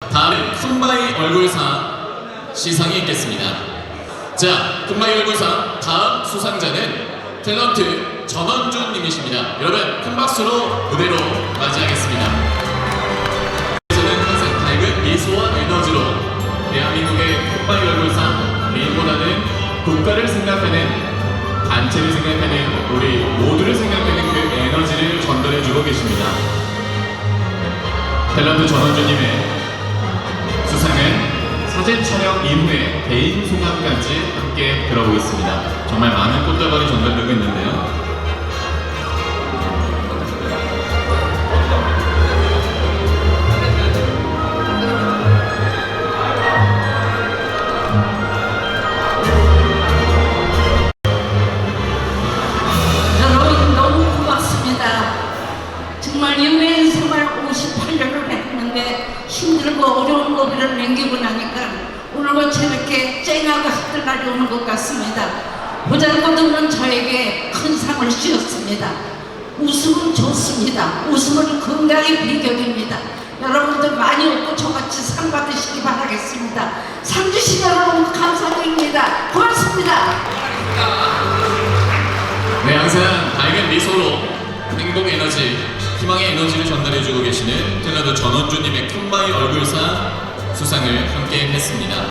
다음은 큰바이 얼굴상 시상이 있겠습니다. 자, 큰바이 얼굴상 다음 수상자는 탤런트 전원준 님이십니다. 여러분 큰 박수로 무대로 맞이하겠습니다. 저는 항상 밝은 미소와 에너지로 대한민국의 큰바이 얼굴상 개인보다는 국가를 생각하는 단체를 생각하는 우리 모두를 생각하는 그 에너지를 전달해주고 계십니다. 탤런트 전원주님의 수상은 사진 촬영 이후에 개인 소감까지 함께 들어보겠습니다. 정말 많은 꽃다발이 전달되고 있는 이 이렇게 쨍하고 하늘날이 오는 것 같습니다. 보잘것없는 저에게 큰 상을 주셨습니다. 웃음은 좋습니다. 웃음은 건강의 비결입니다. 여러분들 많이 웃고 저같이 상 받으시기 바라겠습니다. 상 주신 여러분 감사드립니다. 고맙습니다. 네, 항상 밝은 미소로 행복 에너지, 희망의 에너지를 전달해주고 계시는 탤런트 전원주님의 큰바이 얼굴상 수상을 함께 했습니다.